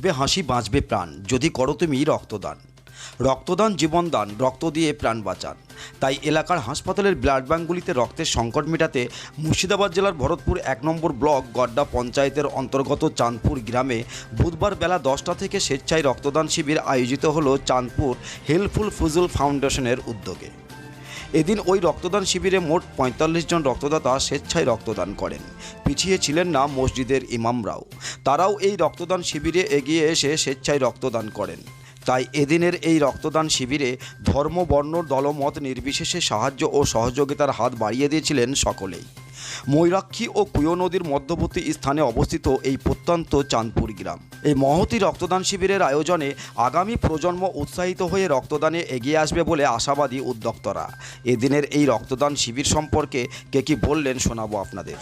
ফুটবে হাসি বাঁচবে প্রাণ, যদি করো তুমি রক্তদান। রক্তদান জীবনদান রক্ত দিয়ে প্রাণ বাঁচান। তাই এলাকার হাসপাতালের ব্লাড ব্যাঙ্কগুলিতে রক্তের সংকট মেটাতে মুর্শিদাবাদ জেলার ভরতপুর এক নম্বর ব্লক, গড্ডা পঞ্চায়েতের অন্তর্গত চাঁদপুর গ্রামে বুধবার বেলা দশটা থেকে স্বেচ্ছায় রক্তদান শিবির আয়োজিত হলো চাঁদপুর হেল্পফুল ফুজুল ফাউন্ডেশনের উদ্যোগে। এদিন ওই রক্তদান শিবিরে মোট পঁয়তাল্লিশ জন রক্তদাতা স্বেচ্ছায় রক্তদান করেন। পিছিয়ে ছিলেন না মসজিদের ইমামরাও। তারাও এই রক্তদান শিবিরে এগিয়ে এসে স্বেচ্ছায় রক্তদান করেন। তাই এদিনের এই রক্তদান শিবিরে ধর্ম, বর্ণ দলমত নির্বিশেষে সাহায্য ও সহযোগিতার হাত বাড়িয়ে দিয়েছিলেন সকলেই। ময়ূরাক্ষী ও কুয়ো নদীর মধ্যবর্তী স্থানে অবস্থিত এই প্রত্যন্ত চাঁদপুর গ্রাম। এই মহতি রক্তদান শিবিরের আয়োজনে আগামী প্রজন্ম উৎসাহিত হয়ে রক্তদানে এগিয়ে আসবে বলে আশাবাদী উদ্যোক্তরা। এদিনের এই রক্তদান শিবির সম্পর্কে কে কি বললেন শোনাবো আপনাদের।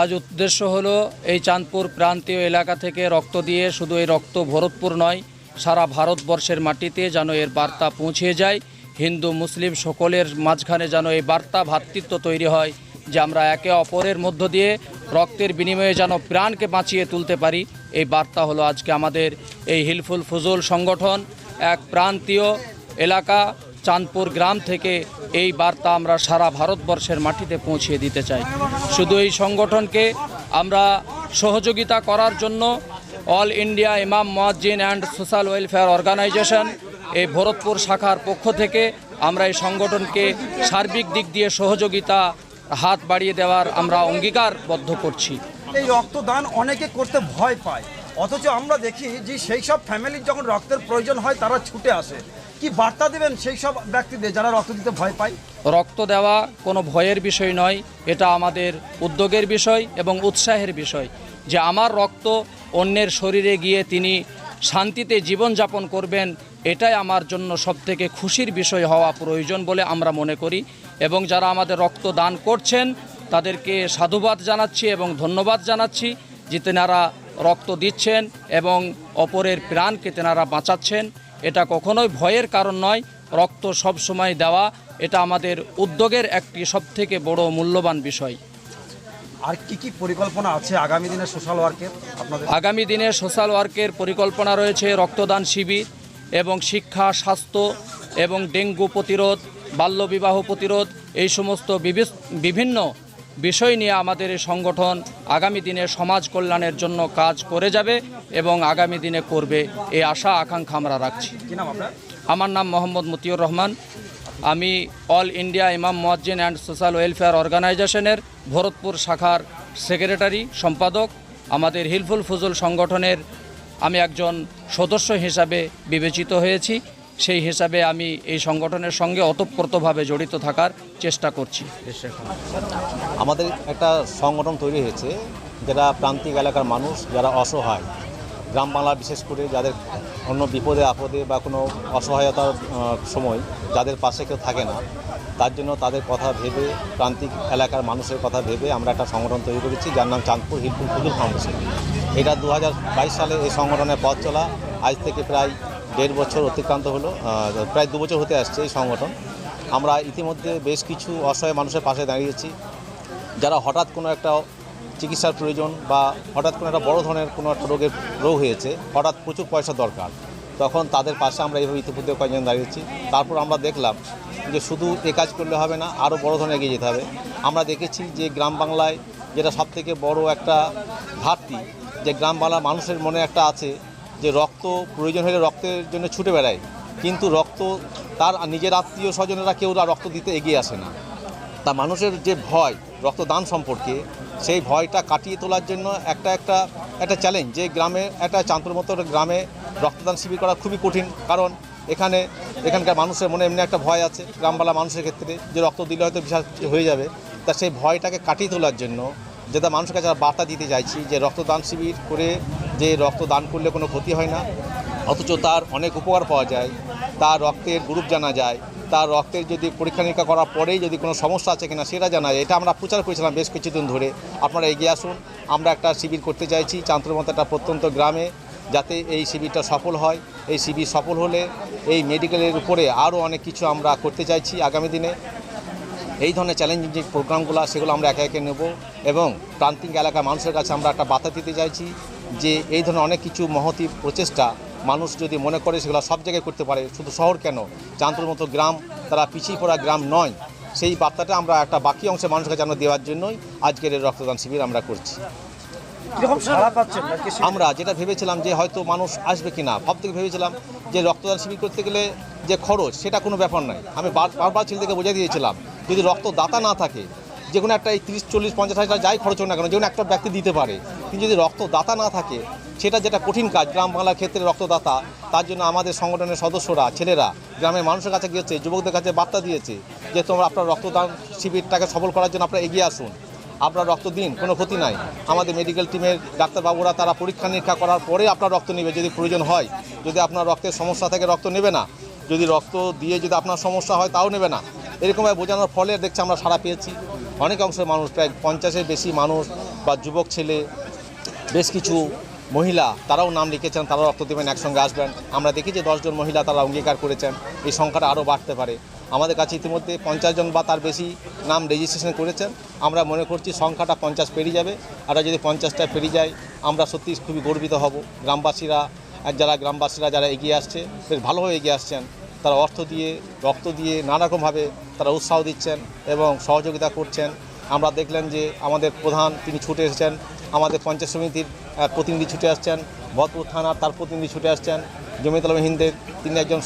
আজ উদ্দেশ্য হলো এই চাঁদপুর প্রান্তীয় এলাকা থেকে রক্ত দিয়ে শুধু এই রক্ত ভরতপুর নয় সারা ভারতবর্ষের মাটিতে যেন এর বার্তা পৌঁছে যায়। হিন্দু, মুসলিম সকলের মাঝখানে যেন এই বার্তা ভ্রাতৃত্ব তৈরি হয় যে আমরা একে অপরের মধ্য দিয়ে রক্তের বিনিময়ে যেন প্রাণকে বাঁচিয়ে তুলতে পারি। এই বার্তা হলো আজকে আমাদের এই হিলফুল ফুজুল সংগঠন, এক প্রান্তীয় এলাকা, চাঁদপুর গ্রাম থেকে এই বার্তা আমরা সারা ভারতবর্ষের মাটিতে পৌঁছিয়ে দিতে চাই। শুধু এই সংগঠনকে আমরা সহযোগিতা করার জন্য all India Imam Muazzin and social welfare organisation এই ভরতপুর শাখার পক্ষ থেকে আমরা এই সংগঠনকে সার্বিক দিক দিয়ে সহযোগিতা হাত বাড়িয়ে দেওয়ার আমরা অঙ্গীকারবদ্ধ করছি। এই রক্তদান অনেকে করতে ভয় পায়। অথচ আমরা দেখি যে সেই সব ফ্যামিলির যখন রক্তের প্রয়োজন হয় তারা ছুটে আসে। কি বার্তা দেবেন সেই সব ব্যক্তিদের যারা রক্ত দিতে ভয় পায়? রক্ত দেওয়া কোনো ভয়ের বিষয় নয় এটা আমাদের উদ্যোগের বিষয় এবং উৎসাহের বিষয়। যে আমার রক্ত অন্যের শরীরে গিয়ে তিনি শান্তিতে জীবনযাপন করবেন, এটাই আমার জন্য সবথেকে খুশির বিষয় হওয়া প্রয়োজন বলে আমরা মনে করি। এবং যারা আমাদের রক্ত দান করছেন, তাদেরকে সাধুবাদ জানাচ্ছি এবং ধন্যবাদ জানাচ্ছি যে তেনারা রক্ত দিচ্ছেন এবং অপরের প্রাণকে তেনারা বাঁচাচ্ছেন। এটা কখনোই ভয়ের কারণ নয়, রক্ত সব সময় দেওয়া, এটা আমাদের উদ্যোগের একটি সবথেকে বড় মূল্যবান বিষয়। আর কি কি পরিকল্পনা আছে আগামী দিনে সোশ্যাল ওয়ার্কের আপনাদের? আগামী দিনে সোশ্যাল ওয়ার্কের পরিকল্পনা রয়েছে রক্তদান শিবির এবং শিক্ষা স্বাস্থ্য এবং ডেঙ্গু প্রতিরোধ বাল্যবিবাহ প্রতিরোধ এই সমস্ত বিভিন্ন বিষয় নিয়ে আমাদের এই সংগঠন আগামী দিনে সমাজ কল্যাণের জন্য কাজ করে যাবে এবং আগামী দিনে করবে এই আশা আকাঙ্ক্ষা আমরা রাখছি। কি নাম আপনার? আমার নাম মোহাম্মদ মতিউর রহমান। আমি all India Imam Muazzin and social welfare অর্গানাইজেশনের ভরতপুর শাখার সেক্রেটারি, সম্পাদক, আমাদের হিলফুল ফুজুল সংগঠনের আমি একজন সদস্য হিসাবে বিবেচিত হয়েছি। সেই হিসাবে আমি এই সংগঠনের সঙ্গে ওতপ্রোতভাবে জড়িত থাকার চেষ্টা করছি। আমাদের একটা সংগঠন তৈরি হয়েছে যারা প্রান্তিক এলাকার মানুষ, যারা অসহায়, গ্রাম বাংলা বিশেষ করে যাদের অন্য বিপদে, আপদে বা কোনো অসহায়তার সময় যাদের পাশে কেউ থাকে না, তার জন্য তাদের কথা ভেবে, প্রান্তিক এলাকার মানুষের কথা ভেবে আমরা একটা সংগঠন তৈরি করেছি যার নাম চাঁদপুর হিলফুল ফুজুল ফাউন্ডেশন। এটা দু হাজার বাইশ সালে এই সংগঠনের পথ চলা, আজ থেকে প্রায় দেড় বছর অতিক্রান্ত হলো প্রায় দু বছর হতে আসছে এই সংগঠন। আমরা ইতিমধ্যে বেশ কিছু অসহায় মানুষের পাশে দাঁড়িয়েছি, যারা হঠাৎ কোনো একটা চিকিৎসার প্রয়োজন বা হঠাৎ কোনো একটা বড় ধরনের কোনো একটা রোগের রোগ হয়েছে, হঠাৎ প্রচুর পয়সা দরকার। তখন তাদের পাশে আমরা এইভাবে ইতিমধ্যে কয়েকজন দাঁড়িয়েছি। তারপর আমরা দেখলাম যে শুধু এ কাজ করলে হবে না আরও বড় ধরনের এগিয়ে যেতে হবে। আমরা দেখেছি যে গ্রাম বাংলায় যেটা সবথেকে বড় একটা ঘাটতি, যে গ্রাম বাংলার মানুষের মনে একটা আছে যে রক্ত, প্রয়োজন হলে রক্তের জন্য ছুটে বেড়ায়। কিন্তু রক্ত, তার নিজের আত্মীয় স্বজনেরা কেউ রক্ত দিতে এগিয়ে আসে না। তা মানুষের যে ভয়, রক্তদান সম্পর্কে, সেই ভয়টা কাটিয়ে তোলার জন্য একটা একটা একটা চ্যালেঞ্জ যে গ্রামে, একটা চাঁদপুর মতো গ্রামে রক্তদান শিবির করা খুবই কঠিন। কারণ এখানে, এখানকার মানুষের মনে এমনি একটা ভয় আছে, গ্রামবালা মানুষের ক্ষেত্রে যে রক্ত দিলে হয়তো বিশাল হয়ে যাবে। তা সেই ভয়টাকে কাটিয়ে তোলার জন্য যেটা মানুষের কাছে বার্তা দিতে চাইছি যে রক্তদান শিবির করে যে রক্তদান করলে কোনো ক্ষতি হয় না। অথচ তার অনেক উপকার পাওয়া যায়, তার রক্তের গ্রুপ জানা যায় তার রক্তের যদি পরীক্ষা নিরীক্ষা করার পরেই যদি কোনো সমস্যা আছে কিনা সেটা জানা যায়। এটা আমরা প্রচার করেছিলাম বেশ কিছুদিন ধরে। আপনারা এগিয়ে আসুন। আমরা একটা শিবির করতে চাইছি। চাঁদপুরের মতো একটা প্রত্যন্ত গ্রামে যাতে এই শিবিরটা সফল হয়। এই শিবির সফল হলে এই মেডিকেলের উপরে আরও অনেক কিছু আমরা করতে চাইছি আগামী দিনে। এই ধরনের চ্যালেঞ্জিং যে প্রোগ্রামগুলো, সেগুলো আমরা একে একে নেব এবং প্রান্তিক এলাকার মানুষের কাছে আমরা একটা বার্তা দিতে চাইছি যে এই ধরনের অনেক কিছু মহতি প্রচেষ্টা মানুষ যদি মনে করে সেগুলো সব জায়গায় করতে পারে শুধু শহর কেন? চাঁদপুর মতো গ্রাম তারা পিছিয়ে পড়া গ্রাম নয়। সেই বার্তাটা আমরা একটা বাকি অংশের মানুষকে আমরা দেওয়ার জন্যই আজকের এই রক্তদান শিবির আমরা করছি। আমরা যেটা ভেবেছিলাম যে হয়তো মানুষ আসবে কি না ভাব থেকে ভেবেছিলাম যে রক্তদান শিবির করতে গেলে যে খরচ সেটা কোনো ব্যাপার নয়। আমি বার- বারবার ছেলেদেরকে বোঝাই দিয়েছিলাম যদি রক্তদাতা না থাকে যে কোনো একটা এই তিরিশ চল্লিশ পঞ্চাশ হাজার যাই খরচ হোক না কেন যে কোনো একটা ব্যক্তি দিতে পারে। কিন্তু যদি রক্তদাতা না থাকে সেটা যেটা কঠিন কাজ গ্রাম বাংলার ক্ষেত্রে রক্তদাতা, তার জন্য আমাদের সংগঠনের সদস্যরা, ছেলেরা গ্রামের মানুষের কাছে গিয়েছে, যুবকদের কাছে বার্তা দিয়েছে যে তোমরা আপনার রক্তদান শিবিরটাকে সফল করার জন্য আপনারা এগিয়ে আসুন। আপনার রক্ত দিন, কোনো ক্ষতি নাই। আমাদের মেডিকেল টিমের ডাক্তারবাবুরা তারা পরীক্ষা নিরীক্ষা করার পরে আপনার রক্ত নেবে যদি প্রয়োজন হয়। যদি আপনার রক্তের সমস্যা থেকে রক্ত নেবে না। যদি রক্ত দিয়ে যদি আপনার সমস্যা হয় তাও নেবে না। এরকমভাবে বোঝানোর ফলে দেখছি আমরা সাড়া পেয়েছি। অনেক অংশের মানুষ, প্রায় পঞ্চাশের বেশি মানুষ বা যুবক ছেলে, বেশ কিছু মহিলা, তারাও নাম লিখেছেন তারাও রক্ত দেবেন, একসঙ্গে আসবেন। আমরা দেখি যে দশজন মহিলা তারা অঙ্গীকার করেছেন। এই সংখ্যাটা আরও বাড়তে পারে। আমাদের কাছে ইতিমধ্যে পঞ্চাশ জন বা তার বেশি নাম রেজিস্ট্রেশন করেছেন। আমরা মনে করছি সংখ্যাটা পঞ্চাশ পেরিয়ে যাবে। আর যদি পঞ্চাশটা পেরিয়ে যায়, আমরা সত্যি খুবই গর্বিত হব। গ্রামবাসীরা যারা গ্রামবাসীরা যারা এগিয়ে আসছে, বেশ ভালোভাবে এগিয়ে আসছেন। তারা অর্থ দিয়ে, রক্ত দিয়ে নানারকমভাবে তারা উৎসাহ দিচ্ছেন এবং সহযোগিতা করছেন। আমরা দেখলেন যে আমাদের প্রধান, তিনি ছুটে এসেছেন। আমাদের পঞ্চায়েত সমিতির প্রতিনিধি ছুটে আসছেন ভরপুর থানার তার প্রতিনিধি ছুটে আসছেন জমিতল হিন্দের তিনি একজন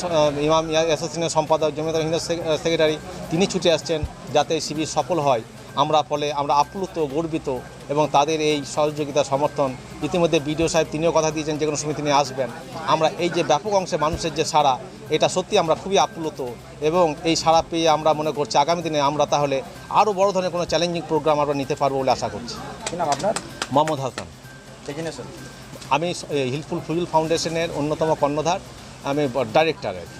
ইমাম অ্যাসোসিয়েশনের সম্পাদক জমিতল হিন্দের সেক্রেটারি, তিনি ছুটে আসছেন যাতে শিবির সফল হয়। আমরা ফলে আমরা আপ্লুত, গর্বিত এবং তাদের এই সহযোগিতা, সমর্থন ইতিমধ্যে বিডিও সাহেব তিনিও কথা দিয়েছেন যে কোনো সময় তিনি আসবেন। আমরা এই যে ব্যাপক অংশে মানুষের যে সাড়া, এটা সত্যি আমরা খুবই আপ্লুত এবং এই সাড়া পেয়ে আমরা মনে করছি আগামী দিনে আমরা তাহলে আরও বড় ধরনের কোনো চ্যালেঞ্জিং প্রোগ্রাম আমরা নিতে পারব বলে আশা করছি। আপনার? মোহাম্মদ হাসান। আমি হিলফুল ফুজুল ফাউন্ডেশনের অন্যতম কর্ণধার আমি ডাইরেক্টর আর কি।